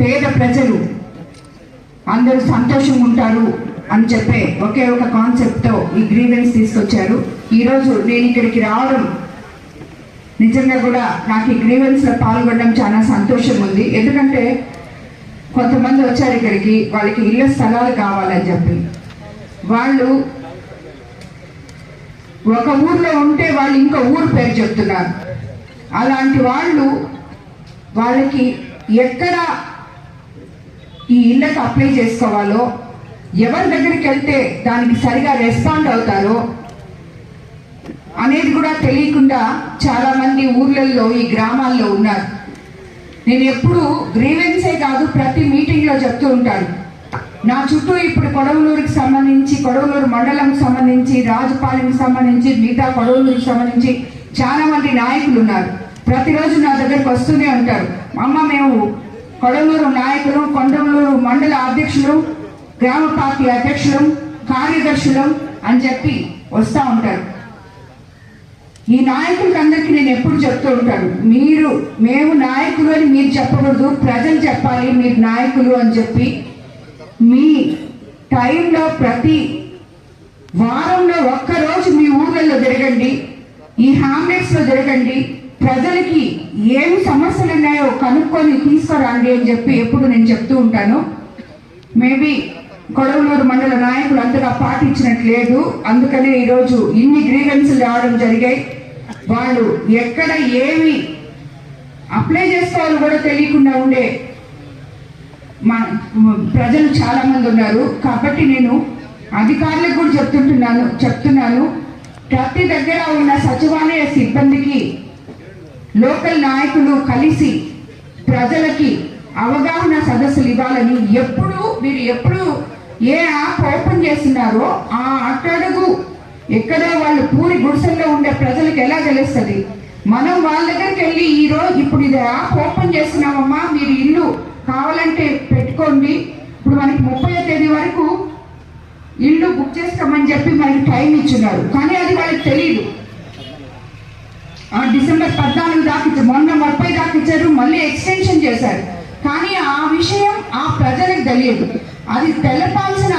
పేద ప్రజలు అందరూ సంతోషంగా ఉంటారు అని చెప్పే ఒకే ఒక కాన్సెప్ట్తో ఈ గ్రీవెన్స్ తీసుకొచ్చారు. ఈరోజు నేను ఇక్కడికి రావడం నిజంగా కూడా నాకు ఈ గ్రీవెన్స్లో పాల్గొనడం చాలా సంతోషం ఉంది ఎందుకంటే కొంతమంది వచ్చారు ఇక్కడికి వాళ్ళకి ఇళ్ళ స్థలాలు కావాలని చెప్పి. వాళ్ళు ఒక ఊర్లో ఉంటే వాళ్ళు ఇంకో ఊరు పేరు చెప్తున్నారు. అలాంటి వాళ్ళు వాళ్ళకి ఎక్కడ ఈ ఇళ్ళకి అప్లై చేసుకోవాలో ఎవరి దగ్గరికి వెళ్తే దానికి సరిగా రెస్పాండ్ అవుతారో అనేది కూడా తెలియకుండా చాలా మంది ఊర్లలో ఈ గ్రామాల్లో ఉన్నారు. నేను ఎప్పుడు గ్రీవెన్సే కాదు ప్రతి మీటింగ్లో చెప్తూ ఉంటాను. నా చుట్టూ ఇప్పుడు కొడవలూరుకి సంబంధించి కొడవలూరు మండలంకి సంబంధించి రాజుపాలెంకి సంబంధించి మిగతా కొడవలూరుకి సంబంధించి చాలా మంది నాయకులు ఉన్నారు. ప్రతిరోజు నా దగ్గరకు వస్తూనే ఉంటారు. అమ్మ మేము కొడలూరు నాయకులు కొండవలూరు మండల అధ్యక్షులు గ్రామ పార్టీ అధ్యక్షులు కార్యదర్శులు అని చెప్పి వస్తూ ఉంటారు. ఈ నాయకులకి అందరికీ నేను ఎప్పుడు చెప్తూ ఉంటాను మీరు మేము నాయకులు అని మీరు చెప్పకూడదు ప్రజలు చెప్పాలి మీరు నాయకులు అని చెప్పి. మీ టైంలో ప్రతి వారంలో ఒక్కరోజు మీ ఊర్లలో జరగండి ఈ హామ్లెట్స్లో జరగండి ప్రజలకి ఏమి సమస్యలు ఉన్నాయో కనుక్కొని తీసుకురండి అని చెప్పి ఎప్పుడు నేను చెప్తూ ఉంటాను. మేబీ కొడవలూరు మండల నాయకులు అంతగా పాటించినట్లేదు. అందుకనే ఈరోజు ఇన్ని గ్రీవెన్స్లు రావడం జరిగాయి. వాళ్ళు ఎక్కడ ఏమి అప్లై చేసుకోవాలో కూడా తెలియకుండా ఉండే మా ప్రజలు చాలా మంది ఉన్నారు. కాబట్టి నేను అధికారులకు కూడా చెప్తుంటున్నాను చెప్తున్నాను. ప్రతి దగ్గర ఉన్న సచివాలయ సిబ్బందికి లోకల్ నాయకులు కలిసి ప్రజలకి అవగాహన సదస్సులు ఇవ్వాలని ఎప్పుడు మీరు ఎప్పుడు ఏ యాప్ ఓపెన్ చేస్తున్నారో ఆ అట్టడుగు ఎక్కడో వాళ్ళు పూరి గుడిసెల్లో ఉండే ప్రజలకు ఎలా తెలుస్తుంది? మనం వాళ్ళ దగ్గరికి వెళ్ళి ఈరోజు ఇప్పుడు ఇది యాప్ ఓపెన్ చేస్తున్నామమ్మా మీరు ఇల్లు కావాలంటే పెట్టుకోండి. ఇప్పుడు మనకి ముప్పై తేదీ వరకు ఇల్లు బుక్ చేసుకోమని చెప్పి మనకి టైం ఇచ్చున్నారు. కానీ అది వాళ్ళకి తెలియదు డిసెంబర్ పద్నాలుగు దాకా మొన్న ముప్పై దాకా ఇచ్చారు మళ్ళీ ఎక్స్టెన్షన్ చేశారు. కానీ ఆ విషయం ఆ ప్రజలకు తెలియదు. అది తెలపాల్సిన